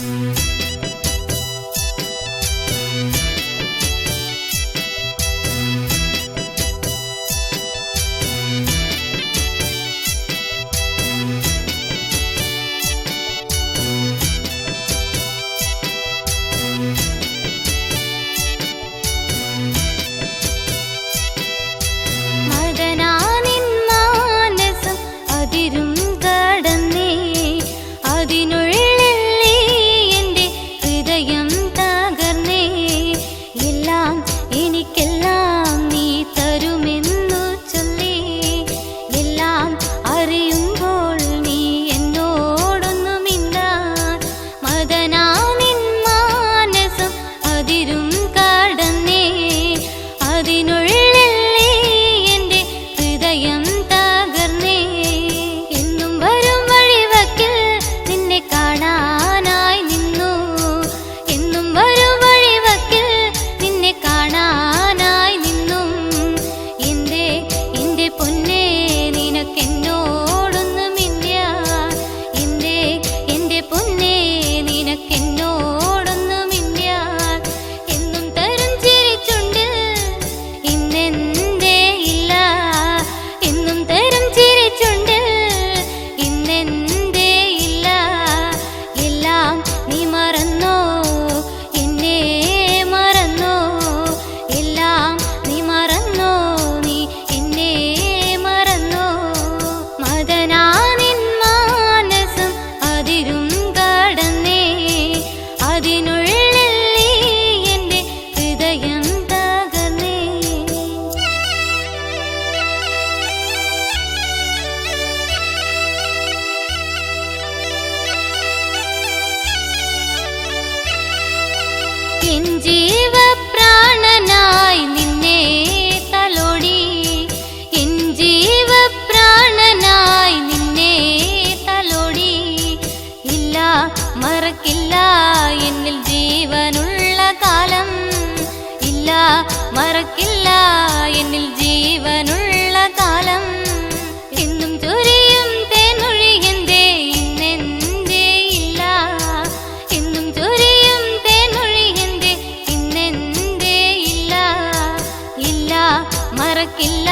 Peace. മറക്കില്ല. എന്നിൽ ജീവനുള്ള കാലം ഇല്ല. മറക്കില്ല. എന്നിൽ ജീവനുള്ള കാലം എന്നും ചൊരിയും തേനൊഴി എന്തേ ഇന്നെന്തേ ഇല്ല. എന്നും ചൊരിയും തേനൊഴി ഇന്നെന്തേ ഇല്ല. ഇല്ല. മറക്കില്ല.